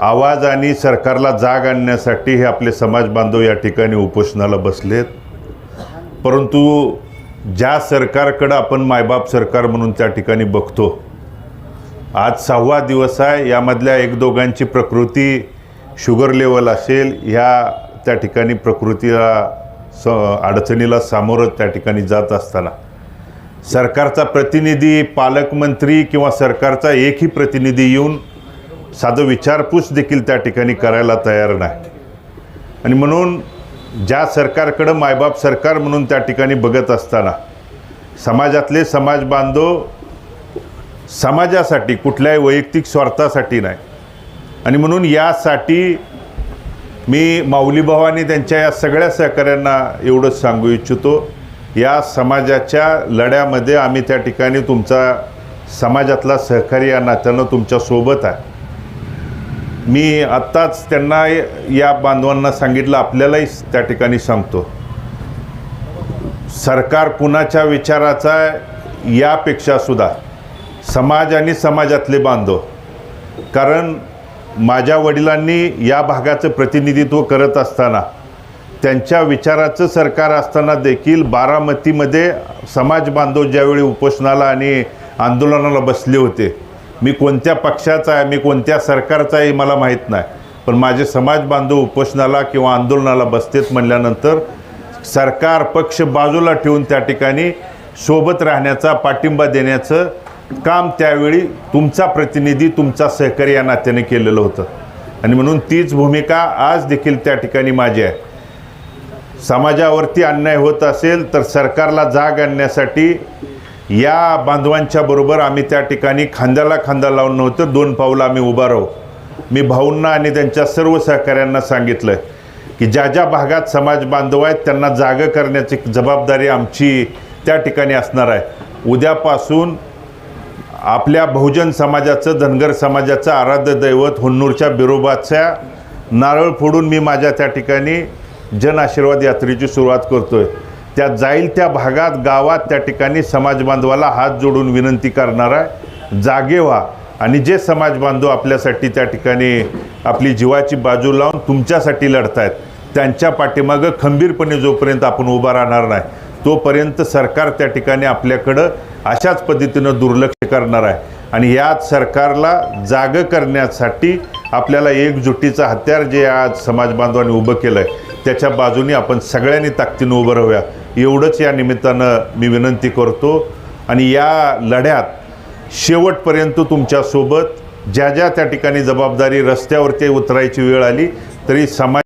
आवाज आणि सरकारला जाग आणण्यासाठी हे आपले समाज बांधव या ठिकाणी उपोषणाला बसलेत. परंतु ज्या सरकारकडं आपण मायबाप सरकार म्हणून त्या ठिकाणी बघतो आज सहावा दिवस आहे यामधल्या एक दोघांची प्रकृती शुगर लेवल असेल ह्या त्या ठिकाणी प्रकृतीला स अडचणीला सामोरं त्या ठिकाणी जात असताना. सरकारचा प्रतिनिधी पालकमंत्री किंवा सरकारचा एकही प्रतिनिधी येऊन साधं विचारपूस देखील त्या ठिकाणी करायला तयार नाही. आणि म्हणून ज्या सरकारकडं मायबाप सरकार म्हणून त्या ठिकाणी बघत असताना समाजातले समाज बांधव समाजासाठी कुठल्याही वैयक्तिक स्वार्थासाठी नाही. आणि म्हणून यासाठी मी माऊलीभावाने त्यांच्या या सगळ्या सहकाऱ्यांना एवढंच सांगू इच्छितो या समाजाच्या लढ्यामध्ये आम्ही त्या ठिकाणी तुमचा समाजातला सहकारी या नात्यानं तुमच्यासोबत आहे. मी आत्ताच त्यांना या बांधवांना सांगितलं आपल्यालाही त्या ठिकाणी सांगतो. सरकार कुणाच्या विचाराचा यापेक्षा सुद्धा समाज आणि समाजातले बांधव. कारण माझ्या वडिलांनी या भागाचं प्रतिनिधित्व करत असताना त्यांच्या विचाराचं सरकार असताना देखील बारामतीमध्ये समाज बांधव ज्यावेळी उपोषणाला आणि आंदोलनाला बसले होते मी कोणत्या पक्षाचा आहे मी कोणत्या सरकारचा आहे मला माहीत नाही. पण माझे समाज बांधव उपोषणाला किंवा आंदोलनाला बसतेत म्हणल्यानंतर सरकार पक्ष बाजूला ठेवून त्या ठिकाणी सोबत राहण्याचा पाठिंबा देण्याचं काम त्यावेळी तुमचा प्रतिनिधी तुमचा सहकारी या नात्याने केलेलं होतं. आणि म्हणून तीच भूमिका आज देखील त्या ठिकाणी माझी आहे. समाजावरती अन्याय होत असेल तर सरकारला जाग आणण्यासाठी या बांधवांच्या बरोबर आम्ही त्या ठिकाणी खांद्याला खांदा लावून नव्हतं दोन पावलं आम्ही उभा राहू. मी भाऊंना आणि त्यांच्या सर्व सहकाऱ्यांना सांगितलं की ज्या ज्या भागात समाज बांधव आहेत त्यांना जागं करण्याची जबाबदारी आमची त्या ठिकाणी असणार आहे. उद्यापासून आपल्या बहुजन समाजाचं धनगर समाजाचं आराध्य दैवत हुन्नूरच्या बिरोबाच्या नारळ फोडून मी माझ्या त्या ठिकाणी जन आशीर्वाद यात्रेची सुरुवात करतो आहे त्या जाईल त्या भागात गावात त्या ठिकाणी समाज बांधवाला हात जोडून विनंती करणार आहे. जागे व्हा. आणि जे समाज बांधव आपल्यासाठी त्या ठिकाणी आपली जीवाची बाजू लावून तुमच्यासाठी लढतायत त्यांच्या पाठीमागं खंबीरपणे जोपर्यंत आपण उभा राहणार नाही तोपर्यंत सरकार त्या ठिकाणी आपल्याकडं अशाच पद्धतीनं दुर्लक्ष करणार आहे. आणि याच सरकारला जागं करण्यासाठी आपल्याला एकजुटीचं हत्यार जे आज समाज बांधवांनी उभं केलं आहे त्याच्या बाजूने आपण सगळ्यांनी ताकदीनं उभं राहूया. एवढंच या निमित्तानं मी विनंती करतो आणि या लढ्यात शेवटपर्यंत तुमच्यासोबत ज्या ज्या त्या ठिकाणी जबाबदारी रस्त्यावरती उतरायची वेळ आली तरी समाज